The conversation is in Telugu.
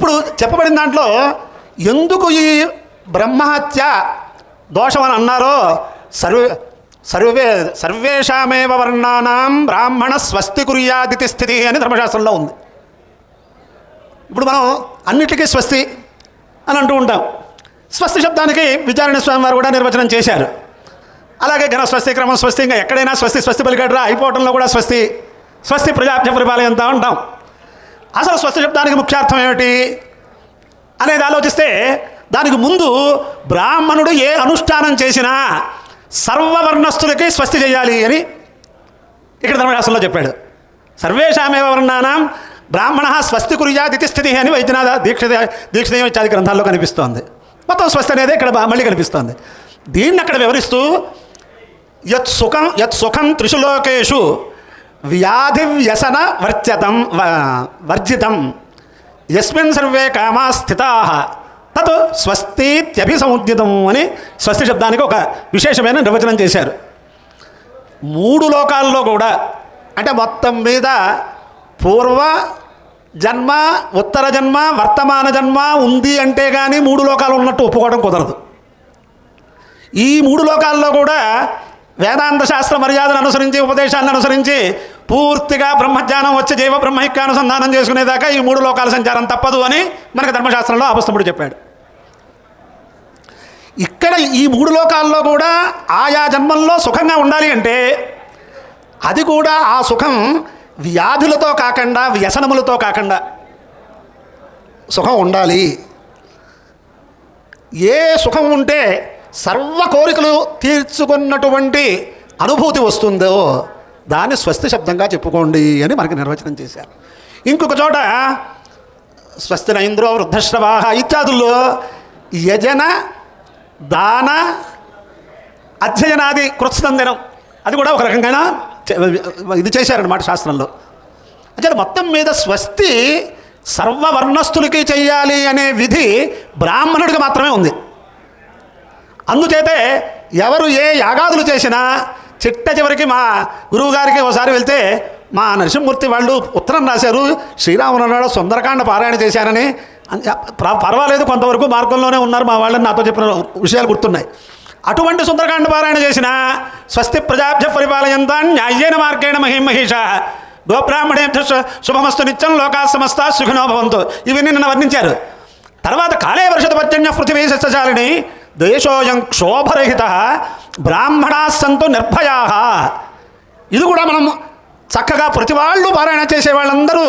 ఇప్పుడు చెప్పబడిన దాంట్లో ఎందుకు ఈ బ్రహ్మహత్య దోషం అని అన్నారో సర్వే సర్వే సర్వేషామేవ వర్ణానాం బ్రాహ్మణ స్వస్తి కుర్యాదితి స్థితి అని ధర్మశాస్త్రంలో ఉంది. ఇప్పుడు మనం అన్నిటికీ స్వస్తి అని అంటూ ఉంటాం. స్వస్తి శబ్దానికి విచారణ స్వామి వారు కూడా నిర్వచనం చేశారు. అలాగే ఘన స్వస్తి క్రమం స్వస్తి ఇంకా ఎక్కడైనా స్వస్తి స్వస్తి పలికడ్రా అయిపోవటంలో కూడా స్వస్తి స్వస్తి ప్రజాభ్య పరిపాలయంతా ఉంటాం అసలు స్వస్థ శబ్దానికి ముఖ్యార్థం ఏమిటి అనేది ఆలోచిస్తే దానికి ముందు బ్రాహ్మణుడు ఏ అనుష్ఠానం చేసినా సర్వవర్ణస్థులకి స్వస్తి చేయాలి అని ఇక్కడ ధర్మశాస్త్రంలో చెప్పాడు. సర్వేషామేవ వర్ణానం బ్రాహ్మణ స్వస్తి కుర్యాదితి స్థితి అని వైద్యనాథ దీక్ష దీక్షదేయం ఇత్యాది గ్రంథాల్లో కనిపిస్తోంది. మొత్తం స్వస్తి అనేది ఇక్కడ మళ్ళీ కనిపిస్తోంది. దీన్ని అక్కడ వివరిస్తూ యత్ సుఖం యత్ సుఖం త్రిషులోకేషు వ్యాధి వ్యసన వర్చతం వ- వర్జితం. యస్మిన్ సర్వే కామా స్థితా. తత్ స్వస్తిత్యభిసముద్యతం అని స్వస్తి శబ్దానికి ఒక విశేషమైన నిర్వచనం చేశారు. మూడు లోకాల్లో కూడా అంటే మొత్తం మీద పూర్వ జన్మ ఉత్తర జన్మ వర్తమాన జన్మ ఉంది అంటే కానీ మూడు లోకాలు ఉన్నట్టు ఒప్పుకోవడం కుదరదు. ఈ మూడు లోకాల్లో కూడా వేదాంత శాస్త్ర మర్యాదను అనుసరించి ఉపదేశాలను అనుసరించి పూర్తిగా బ్రహ్మజ్ఞానం వచ్చి జీవ బ్రహ్మైక్యానుసంధానం చేసుకునేదాకా ఈ మూడు లోకాల సంచారం తప్పదు అని మనకు ధర్మశాస్త్రంలో అపస్తముడు చెప్పాడు. ఇక్కడ ఈ మూడు లోకాల్లో కూడా ఆయా జన్మల్లో సుఖంగా ఉండాలి అంటే అది కూడా ఆ సుఖం వ్యాధులతో కాకుండా వ్యసనములతో కాకుండా సుఖం ఉండాలి. ఏ సుఖం ఉంటే సర్వ కోరికలు తీర్చుకున్నటువంటి అనుభూతి వస్తుందో దాన్ని స్వస్తి శబ్దంగా చెప్పుకోండి అని మనకి నిర్వచనం చేశారు. ఇంకొక చోట స్వస్తి నైంద్రో వృద్ధశ్రవాహ ఇత్యాదుల్లో యజన దాన అధ్యయనాది కృత్స్తందినం అది కూడా ఒక రకంగా ఇది చేశారన్నమాట శాస్త్రంలో. అంటే మొత్తం మీద స్వస్తి సర్వవర్ణస్థులకి చేయాలి అనే విధి బ్రాహ్మణుడికి మాత్రమే ఉంది. అందుచేతే ఎవరు ఏ యాగాదులు చేసినా చిట్ట చివరికి మా గురువు గారికి ఒకసారి వెళ్తే మా నరసింహమూర్తి వాళ్ళు ఉత్తరం రాశారు శ్రీరాముడు సుందరకాండ పారాయణ చేశానని అని పర్వాలేదు కొంతవరకు మార్గంలోనే ఉన్నారు మా వాళ్ళని నాతో చెప్పిన విషయాలు గుర్తున్నాయి. అటువంటి సుందరకాండ పారాయణ చేసిన స్వస్తి ప్రజాభ్య పరిపాలయంతా న్యాయేన మార్గేణ మహిమహిష. గోబ్రాహ్మణే శుభమస్తు నిత్యం లోకా సమస్త సుఖనోభవంతో ఇవన్నీ నిన్న వర్ణించారు. తర్వాత కాలే వర్షత పృథివీ సస్యశాలిని దేశోయం క్షోభరహిత బ్రాహ్మణా సంతు నిర్భయా. ఇది కూడా మనం చక్కగా ప్రతి వాళ్ళు పారాయణ చేసే వాళ్ళందరూ